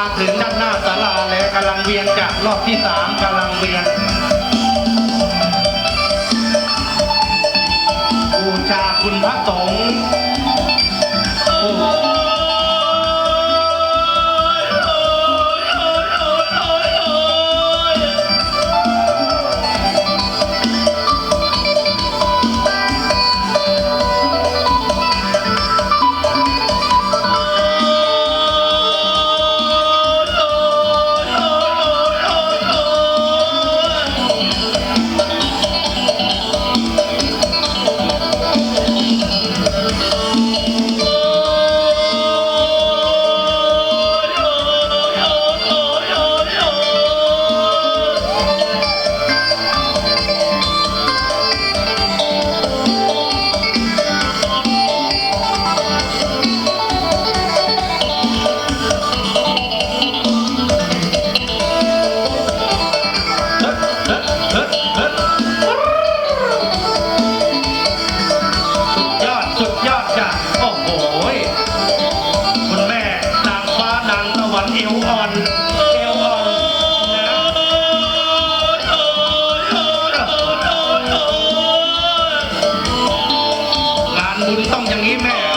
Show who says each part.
Speaker 1: มาถึงด้านหน้าศาลาแล้วกำลังเวียนจากรอบที่สามกำลังเวียนบูชาคุณพระสงฆ์ โอ้โหยคุณแม่นางฟ้านางตะวันเอวอ่อนเอวอ่อนนะงานบุญต้องอย่างนี้แม่